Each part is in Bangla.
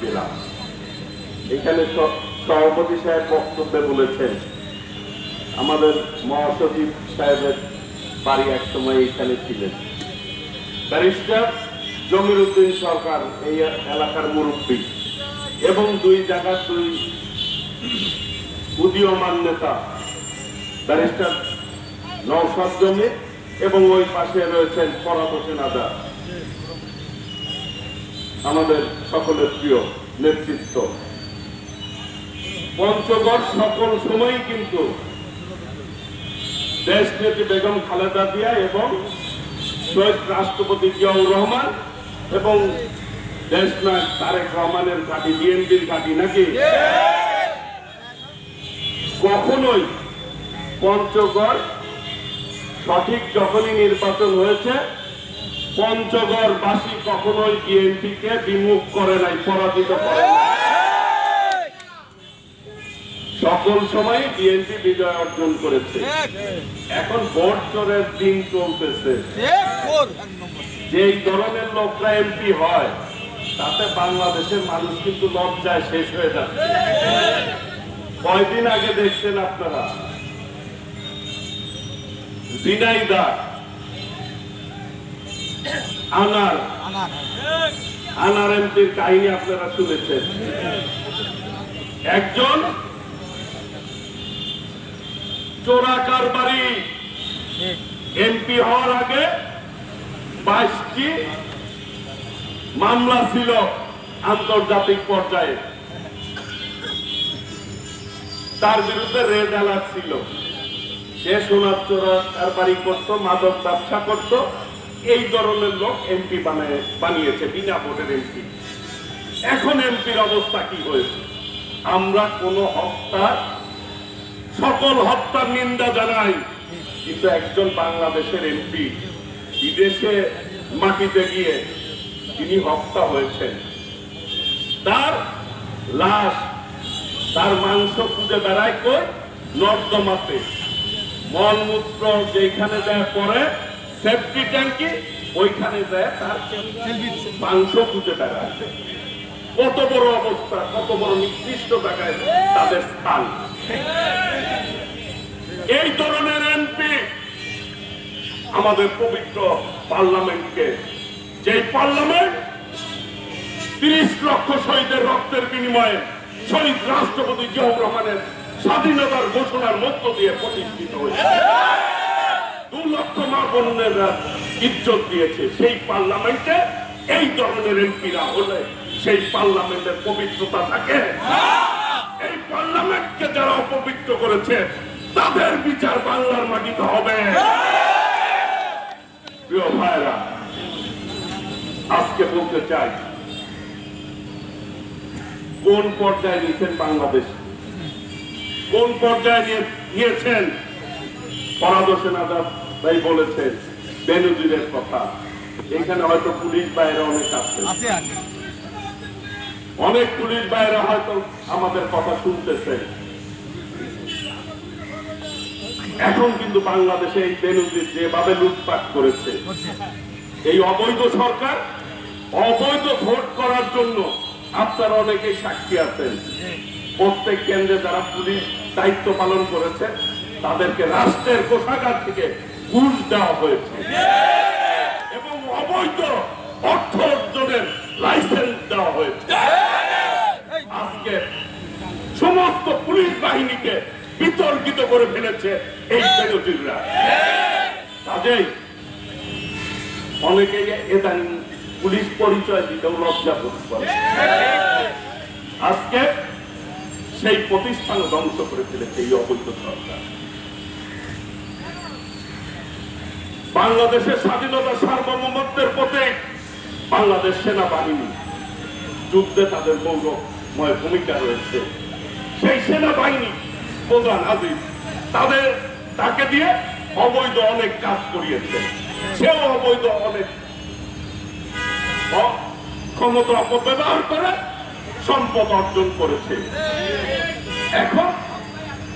পেলাম। এখানে সভাপতি সাহেব বক্তব্যে বলেছেন, আমাদের মহাসচিব সাহেবের বাড়ি এক সময় এখানে ছিলেন। ব্যারিস্টার জমির উদ্দিন সরকার, এই এলাকার মুরব্বী এবং দুই জায়গার দুই উদীয়মান নেতা, ব্যারিস্টার নৌসাদ জমি এবং ওই পাশে রয়েছেন ফরাদ হোসেন আজাদ। আমাদের সকলের প্রিয় নেতৃত্ব। পঞ্চগড় সকল সময় কিন্তু দেশ নেত্রী বেগম খালেদা জিয়া এবং শহীদ রাষ্ট্রপতি জিয়াউর রহমান এবং দেশ নায়ক তারেক রহমানের ঘাঁটি, বিএনপির ঘাঁটি নাকি? কখনোই পঞ্চগড় সঠিক যখনই নির্বাচন হয়েছে পঞ্চগড় বাসী কখনোই বিএনপিকে বিমুখ করে নাই, পরাজিত করে সকল সময় বিএনপি বিজয় অর্জন করেছে। এখন ভোট চোরের দিন চলতেছে। যেই ধরনের লোকরা এমপি হয়, তাতে বাংলাদেশের মানুষ কিন্তু লজ্জায় শেষ হয়ে যাচ্ছে। কয়দিন আগে দেখছেন আপনারা? জিনাইদা আনার। আনার এমপির কাহিনী আপনারা শুনেছেন। একজন চোরাকার বাড়ি এমপি হওয়ার আগে বাইশটি মামলা ছিল আন্তর্জাতিক পর্যায়ে। তার বিরুদ্ধে রেড অ্যালার্ট ছিল। সে সোনার চোরাকার বাড়ি করতো মাদক ব্যবসা করতো। এই ধরনের লোক এমপি বানায় বানিয়েছে, বিনা ভোটের এমপি। এখন এমপির অবস্থা কি হয়েছে? আমরা কোন হত্যার, সকল হত্যার নিন্দা জানাই, কিন্তু একজন বাংলাদেশের এমপি বিদেশে মাটিতে গিয়ে তিনি হত্যা হয়েছেন। তার লাশ, তার মাংস খুঁজে বেড়ায় কই? নর্দমাতে। মলমূত্র যেখানে যায় পরে সেফটি ট্যাঙ্কি ওইখানে যায়, তার মাংস খুঁজে বেড়ায়। কত বড় অবস্থা, কত বড় নির্দিষ্ট জায়গায় তাদের স্থান। এই ধরনের এমপি আমাদের পবিত্র পার্লামেন্টকে যে পার্লামেন্ট তিরিশ লক্ষ শহীদের রক্তের বিনিময়ে শহীদ রাষ্ট্রপতি জিয়াউর রহমানের স্বাধীনতার ঘোষণার মধ্য দিয়ে প্রতিষ্ঠিত হয়েছে। দু ইজ্জত দিয়েছে। সেই পার্লামেন্টে এই ধরনের এমপিরা হলে সেই পার্লামেন্টের পবিত্রতা থাকে। এই পার্লামেন্টকে যারা অপবিত্র করেছে, তাদের বিচার বাংলার মাটিতে হবে। আজকে বলতে চাই, কোন পর্যায়ে নিয়েছেন বাংলাদেশ? কোন পর্যায়ে নিয়ে- নিয়েছেন? হোসেন আজাদ ভাই বলেছেন বেনজিরের কথা। এখানে হয়তো পুলিশ বাইরে অনেক আছে। অনেক পুলিশ বাইরে হয়তো আমাদের কথা শুনতেছে। এখন কিন্তু বাংলাদেশে এই বেনজির যেভাবে লুটপাট করেছে এই অবৈধ সরকার অবৈধ ভোট করার জন্য আপনারা অনেকেই সাক্ষী আছেন। প্রত্যেক কেন্দ্রে যারা পুলিশ দায়িত্ব পালন করেছে তাদেরকে রাষ্ট্রের কোষাগার থেকে ঘুষ দেওয়া হয়েছে। এবং অবৈধ অর্থ অর্জনের লাইসেন্স দেওয়া হয়েছে। আজকে সমস্ত পুলিশ বাহিনীকে বিতর্কিত করে ফেলেছে এই বেনজিররা কাজেই অনেকে এদান পুলিশ পরিচয় দিতেও লজ্জা বোধ করে। আজকে সেই প্রতিষ্ঠান ধ্বংস করে ফেলেছে এই অবৈধ সরকার। বাংলাদেশের স্বাধীনতা সার্বভৌমত্বের প্রতীক বাংলাদেশ সেনাবাহিনী যুদ্ধে তাদের গৌরবময় ভূমিকা রয়েছে। সেই সেনাবাহিনী প্রধান আজিজ তাদের তাকে দিয়ে অবৈধ অনেক কাজ করিয়েছে। সেও অবৈধ অনেক ক্ষমতা অপব্যবহার করে সম্পদ অর্জন করেছে। এখন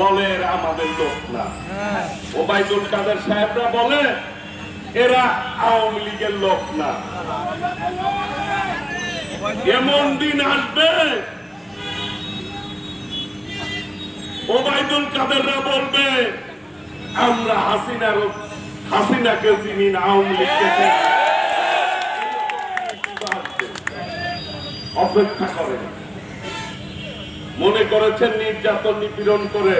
বলে আমাদের লোক না। ওবায়দুল কাদের সাহেবরা বলে এরা আওয়ামী লীগের লোক না। এমন দিন আসবে, ওবায়দুল কাদেররা বলবে, আমরা হাসিনার হাসিনাকে চিনি না, আওয়ামী লীগকে। অপেক্ষা করে মনে করেছেন নির্যাতন নিপীড়ন করে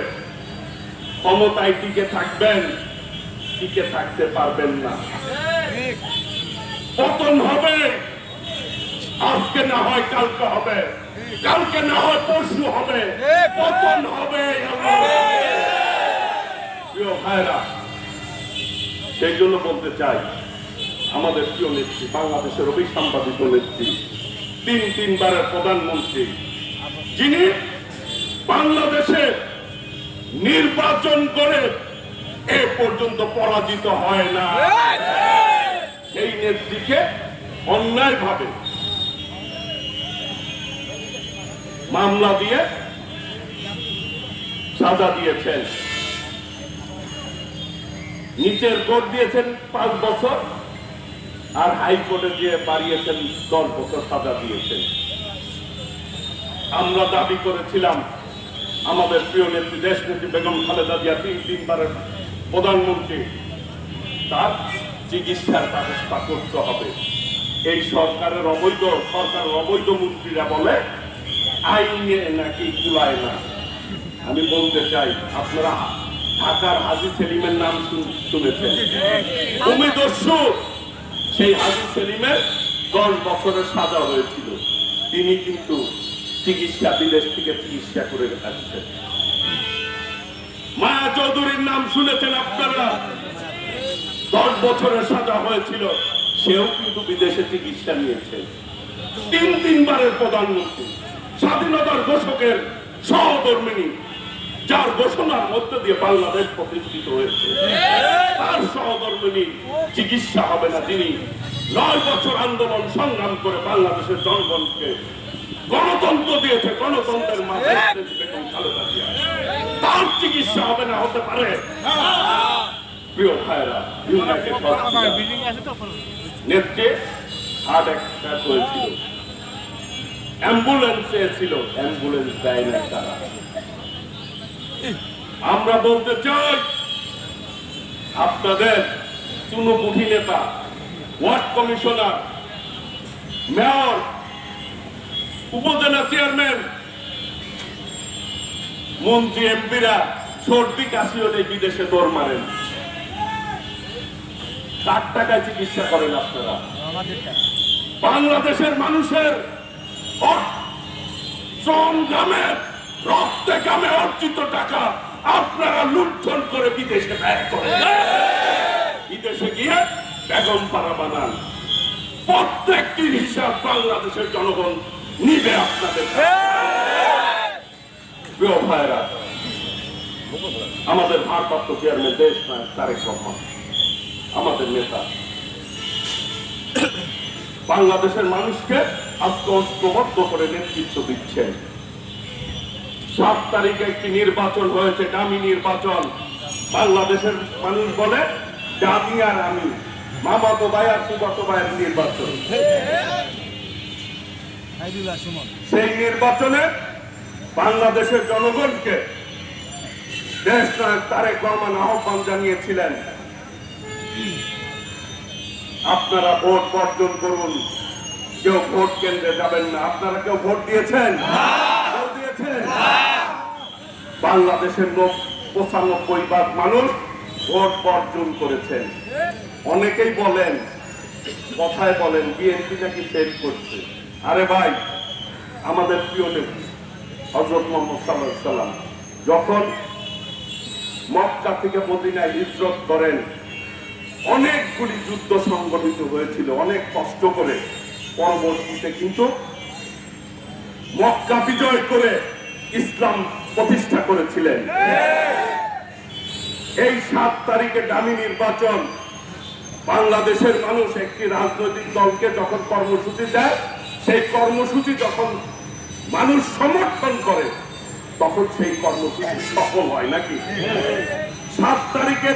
ক্ষমতায় টিকে থাকবেন। টিকে থাকতে পারবেন না। পতন হবে। আজকে না হয় কালকে হবে। কালকে না হয় পরশু হবে। পতন হবে সেই জন্য বলতে চাই, আমাদের প্রিয় নেত্রী, বাংলাদেশের অভিসাম্পাদিত নেত্রী, তিন তিনবারের প্রধানমন্ত্রী, যিনি বাংলাদেশে নির্বাচন করে এ পর্যন্ত পরাজিত হয় না। সেই নেত্রীকে অন্যায় ভাবে মামলা দিয়ে সাজা দিয়েছেন। নিচের কোর্ট দিয়েছেন পাঁচ বছর আর হাইকোর্টে দিয়ে বাড়িয়েছেন দশ বছর সাজা দিয়েছেন। আমরা দাবি করেছিলাম আমাদের প্রিয় নেত্রী দেশ নেত্রী বেগম খালেদা জিয়া তিন তিনবারের প্রধানমন্ত্রী, তার চিকিৎসার ব্যবস্থা করতে হবে। এই সরকারের অবৈধ সরকারের অবৈধ মন্ত্রীরা বলে, আইনে নাকি কুলায় না। আমি বলতে চাই, আপনারা ঢাকার হাজি সেলিমের নাম শুন- শুনেছেন? ভূমিদস্যু সেই হাজি সেলিমের দশ বছরের সাজা হয়েছিল। তিনি কিন্তু চিকিৎসা, বিদেশ থেকে চিকিৎসা করে আসছেন। মায়া চৌধুরীর নাম শুনেছেন আপনারা? দশ বছরের সাজা হয়েছিল সেও কিন্তু বিদেশে চিকিৎসা নিয়েছে। তিন তিনবারের প্রধানমন্ত্রী স্বাধীনতার ঘোষকের সহধর্মিনী যার ঘোষণার মধ্য দিয়ে বাংলাদেশ প্রতিষ্ঠিত হয়েছে। তার সহধর্মিনী চিকিৎসা হবে না তিনি। নয় বছর আন্দোলন সংগ্রাম করে বাংলাদেশের জনগণকে গণতন্ত্র দিয়েছে গণতন্ত্রের মাধ্যমে। তার চিকিৎসা হবে না হতে পারে। প্রিয় ভাইরা ইউনাইটেড নেত্রে হার্ট অ্যাটাক হয়েছিল অ্যাম্বুলেন্সে ছিল অ্যাম্বুলেন্স দেয় না তারা। আমরা বলতে চাই আপনাদের চুনুপুঠি নেতা ward commissioner mayor upazila chairman মন্ত্রী এমপিরা সর্দি কাশি হলে বিদেশে দৌড় মারেন। কার টাকায় চিকিৎসা করেন আপনারা? বাংলাদেশের মানুষের রক্তে গ্রামে অর্জিত টাকা আপনারা লুণ্ঠন করে বিদেশে ব্যয় করেন। বিদেশে গিয়ে বেগম পাড়া বানান। প্রত্যেকটির হিসাব বাংলাদেশের জনগণ নিবে আপনাদের। প্রিয় ভাইরা আমাদের ভারপ্রাপ্ত চেয়ারম্যান দেশ নায়ক তারেক রহমান আমাদের নেতা। বাংলাদেশের মানুষকে আজকে ঐক্যবদ্ধ করে নেতৃত্ব দিচ্ছেন। সাত তারিখে একটি নির্বাচন হয়েছে দামি নির্বাচন। বাংলাদেশের মানুষ বলে দামি আর আমি। মামাতো ভাই আর সুবাতো ভাইয়ের নির্বাচন। সেই নির্বাচনে বাংলাদেশের জনগণকে দেশ তারেক রহমান আহ্বান জানিয়েছিলেন। আপনারা ভোট বর্জন করুন। কেউ ভোট কেন্দ্রে যাবেন না। আপনারা কেউ ভোট দিয়েছেন? দিয়েছেন? বাংলাদেশের লোক পঁচানব্বই ভাগ মানুষ ভোট বর্জন করেছেন। অনেকেই বলেন, কথায় বলেন, বিএনপি নাকি ফেল করছে। আরে ভাই, আমাদের প্রিয় নেত্রী হজরত মোহাম্মদ সাল্লাহ সাল্লাম যখন মক্কা থেকে মদিনায় হিজরত করেন, অনেকগুলি যুদ্ধ সংগঠিত হয়েছিল, অনেক কষ্ট করে। পরবর্তীতে কিন্তু মক্কা বিজয় করে ইসলাম প্রতিষ্ঠা করেছিলেন। এই সাত তারিখে দামি নির্বাচন। বাংলাদেশের মানুষ একটি রাজনৈতিক দলকে যখন কর্মসূচি দেয়, সেই কর্মসূচি যখন মানুষ সমর্থন করে, তখন সেই কর্মসূচি সফল হয় নাকি? সাত তারিখে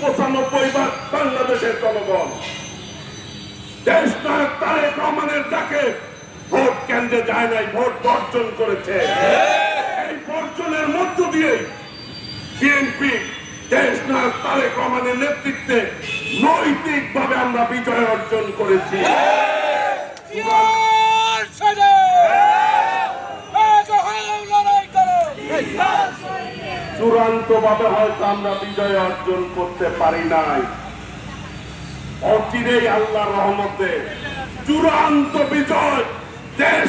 পঁচানব্বই বার বাংলাদেশের জনগণ দেশ তারেক রহমানের ডাকে ভোট কেন্দ্রে যায় নাই, ভোট বর্জন করেছে। এই বর্জনের মধ্য দিয়ে বিএনপি দেশ তারেক রহমানের নেতৃত্বে নৈতিকভাবে আমরা বিজয় অর্জন করেছি। চূড়ান্ত ভাবে হয়তো আমরা বিজয় অর্জন করতে পারি নাই। অচিরেই আল্লাহর রহমতে চূড়ান্ত বিজয় দেশ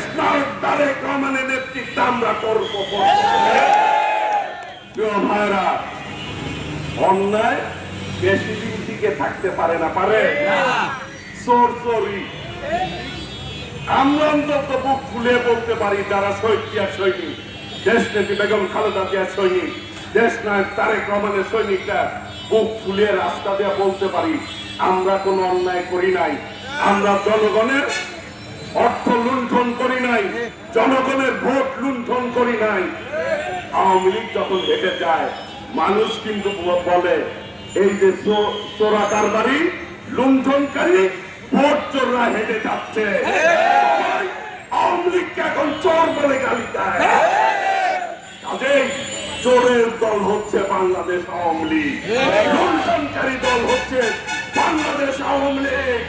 আমরা করব। ভাইরা অন্যায় বেশি দিন টিকে থাকতে পারে না, পারে? চোর চোরি আমরা অন্তত বুক ফুলে বলতে পারি, যারা শহীদ সৈনিক দেশ নেত্রী বেগম খালেদা জিয়া সৈনিক দেশ নায়ক তারেক রহমানের সৈনিকরা বুক ফুলিয়ে রাস্তা দিয়ে বলতে পারি, আমরা কোনো অন্যায় করি নাই। আমরা জনগণের অর্থ লুণ্ঠন করি নাই, জনগণের ভোট লুণ্ঠন করি নাই। আওয়ামী লীগ যখন হেঁটে যায়, মানুষ কিন্তু বলে, এই যে চোরা কারবারি লুণ্ঠনকারী ভোট চোররা হেঁটে যাচ্ছে। আওয়ামী লীগকে এখন চোর বলে গালি দেয়। কাজেই চোরের দল হচ্ছে বাংলাদেশ আওয়ামী লীগ। লুণ্ঠনকারী দল হচ্ছে বাংলাদেশ আওয়ামী লীগ।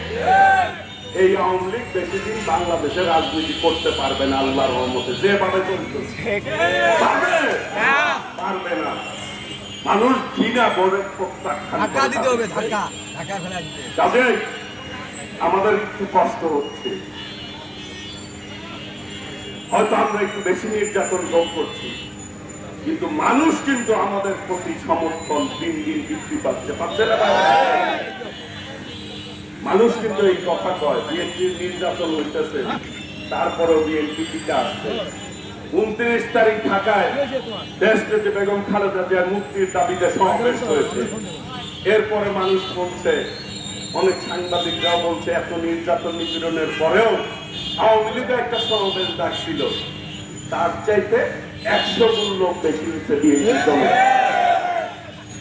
এই আওয়ামী লীগ বেশি দিন বাংলাদেশে রাজনীতি করতে পারবে না আল্লাহর রহমতে। যেভাবে চলতেছে পারবে? পারবে না। মানুষ ঘৃণা করে প্রত্যাখ্যান দিতে হবে ধাক্কা ধাক্কা ফেলা দিতে হবে। আমাদের একটু কষ্ট হচ্ছে। হয়তো আমরা একটু বেশি নির্যাতন ভোগ করছি। কিন্তু মানুষ কিন্তু আমাদের প্রতি সমর্থন দিন দিন বৃদ্ধি পাচ্ছে পাচ্ছে না মানুষ কিন্তু এই কথা কয়, বিএনপির নির্যাতন হইতেছে, তারপরেও বিএনপি টিকা আসছে উনত্রিশ তারিখ ঢাকায় দেশ নেত্রী বেগম খালেদা জিয়ার মুক্তির দাবিতে সমাবেশ হয়েছে। এরপরে মানুষ বলছে, অনেক সাংবাদিকরাও বলছে, এত নির্যাতন নিপীড়নের পরেও আওয়ামী লীগ একটা সমাবেশ ডাকছিল। তার চাইতে একশো গুণ লোক বেশি হচ্ছে